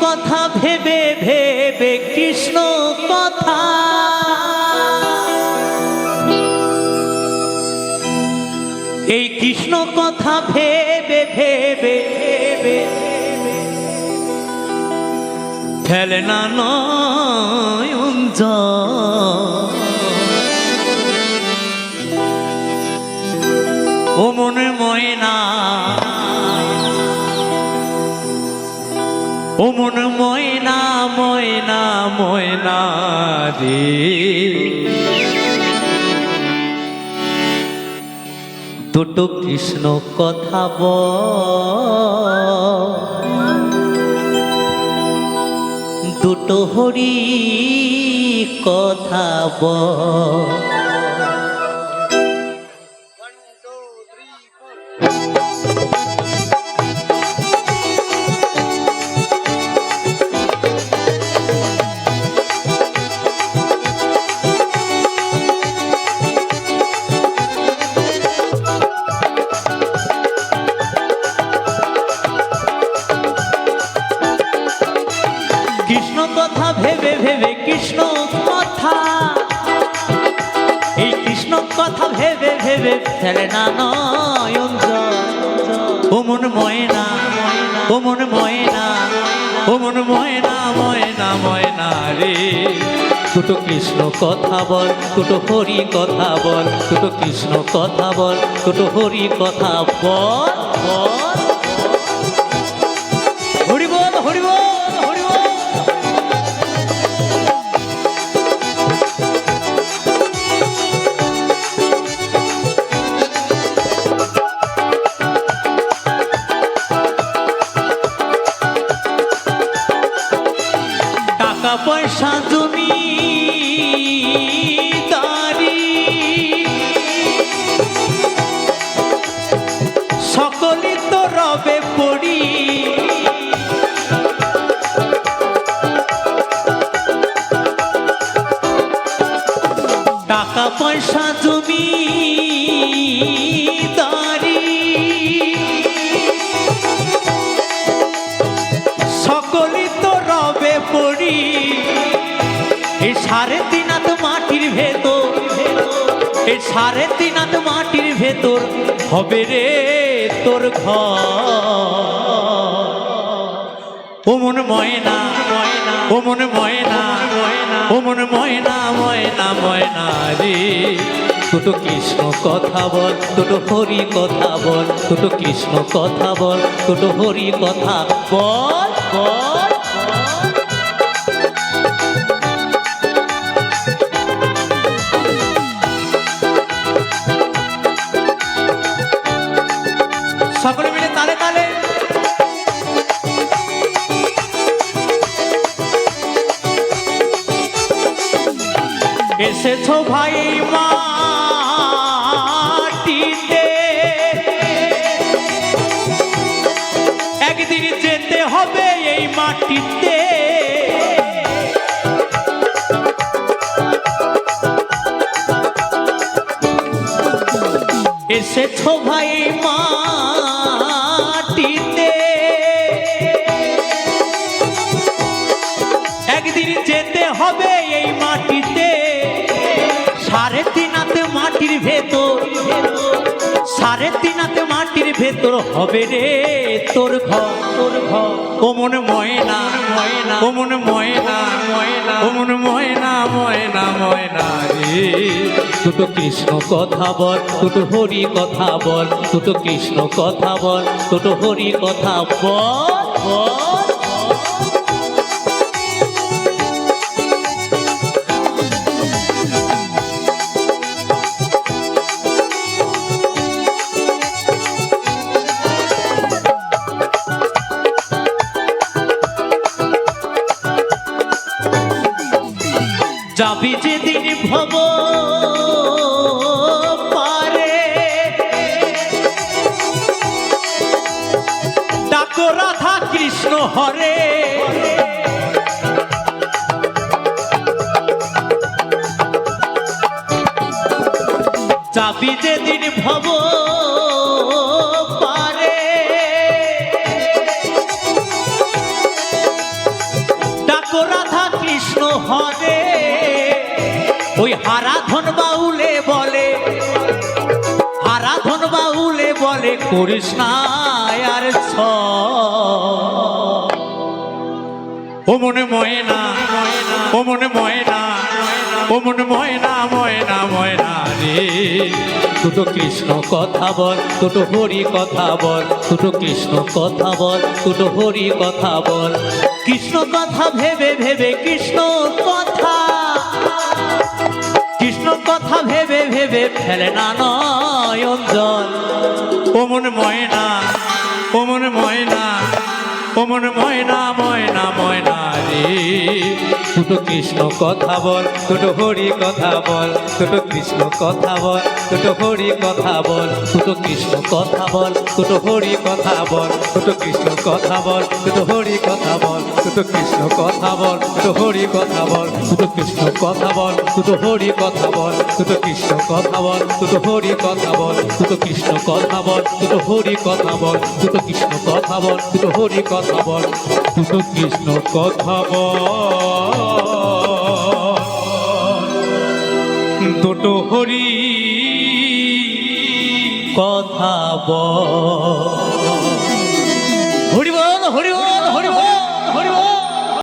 কথা ভেবে ভেবে কৃষ্ণ কথা এই কৃষ্ণ কথা ভেবে ভেবে ভেবে ফেলে না জল। ও মনে ময়না ও মন ময়না ময়না ময়না রে। দুটো কৃষ্ণ কথা দুটো হরি কথা বল। কৃষ্ণ কথা। এই কৃষ্ণ কথা ভেবে ভেবে ফেলে না নয়ন ময়না, ও মন ময়না, ও মন ময়না ময়না ময়না রে। দুটো কৃষ্ণ কথা বল, দুটো হরি কথা বল, দুটো কৃষ্ণ কথা বল, দুটো হরি কথা বল বল। টাকা পয়সা জমি দারি সকলে তো রবে পড়ি। টাকা পয়সা জমি এই সাড়ে তিন হাত মাটির ভেতর এই সাড়ে তিন হাত মাটির ভেতর হবে রে তোর ঘর। ও ময়না ময়না, ও ময়না ময়না, ও ময়না ময়না ময়না রে। দুটো কৃষ্ণ কথা বল, দুটো হরি কথা বল, দুটো কৃষ্ণ কথা বল, দুটো হরি কথা বল বল। সকলে মিলে তালে তালে। এসেছ ভাই মাটিতে। একদিন যেতে হবে এই মাটিতে। এসেছ ভাই মাটিতে সাড়ে মাটির ভেতর হবে রে তোর ঘর তোর ঘর। কোমন মনে ময়না ময়না কোমন মনে ময়না ময়না কোমন মনে ময়না ময়না ময়না রে। দুটো কৃষ্ণ কথা বল, দুটো হরি কথা বল, দুটো কৃষ্ণ কথা বল, দুটো হরি কথা বল বল। যাবি যেদিন ভব পারে। ডাকো রাধা কৃষ্ণ হরে। যাবি যেদিন ভব পারে। কৃষ্ণ হরে। ওই হারাধন বাউলে বলে হারাধন বাউলে বলে করিস ছ। ও মনে ময়না, ও মনে ময়না, ও মনে ময়না ময়না ময়না রে। দুটো কৃষ্ণ কথা বল, দুটো হরি কথা বল, দুটো কৃষ্ণ কথা বল, দুটো হরি কথা বল। কৃষ্ণ কথা ভেবে ভেবে কৃষ্ণ কথা কৃষ্ণ কথা ভেবে ভেবে ফেলে না নয়ন জল ও মনে ময়না ও মনে ময়না। ও মনে ময়না ময়না ময়না রে দুটো কৃষ্ণ কথা বল দুটো হরি কথা বল দুটো কৃষ্ণ কথা বল দুটো হরি কথা বল দুটো কৃষ্ণ কথা বল দুটো হরি কথা বল দুটো কৃষ্ণ কথা বল দুটো হরি কথা বল দুটো কৃষ্ণ কথা বল দুটো হরি কথা বল দুটো কৃষ্ণ কথা বল দুটো হরি কথা বল দুটো কৃষ্ণ কথা বল দুটো হরি কথা বল দুটো কৃষ্ণ কথা বল দুটো হরি কথা বল দুটো কৃষ্ণ কথা বল দুটো হরি কথা বল দুটো কৃষ্ণ কথা বল। দুটো হরি কথা বল।